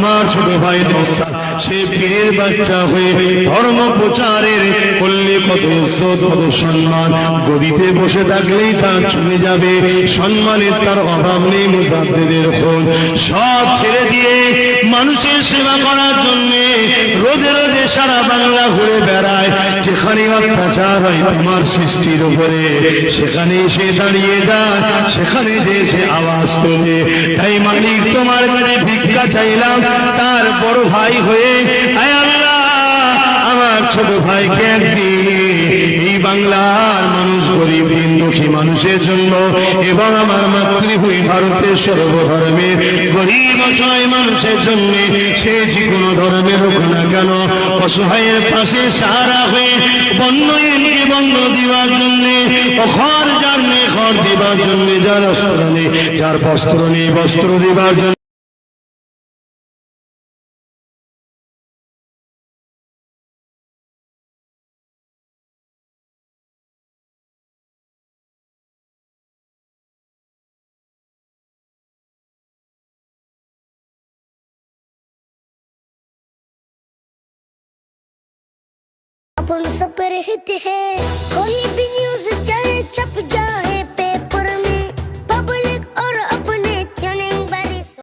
আমার ছোট ভাই নৌসাদ সে পীরের বাচ্চা হয়ে ধর্ম প্রচারের করলে কত কত সম্মান। গদিতে বসে থাকলেই তার চলে যাবে। সম্মানের তার অভাব নেই মুসাদ্দেদের ফোন সব ছেড়ে দিয়ে মানুষের সেবা করার জন্যে রোজে রোজে সারা বাংলা ঘুরে বেড়ায়। যেখানে অত্যাচার হয় তোমার সৃষ্টির উপরে, সেখানে সে দাঁড়িয়ে যায় সেখানে যে সে আওয়াজ তোলে। তাই মালিক তোমার কাছে ভিক্ষা চাইলাম, তার বড় ভাই হয়ে আমার ছোট ভাইকে একদিন এই বাংলার মানুষ, গরিব দিন দুঃখী মানুষের জন্য এবং আমার মাতৃভূমি ভারতের সর্বধর্মের গরিব, অসহায় মানুষের জন্য সে যে কোনো ধর্মের হোক না কেন, অসহায়ের পাশে সারা হয়ে বন্যহীনকে বন্য দেওয়ার জন্য? ঘর যার নেই ঘর যার অস্ত্র নেই, যার বস্ত্র নেই, বস্ত্র দেবার জন্য। पुलिस सब रहते हैं। कोई भी न्यूज़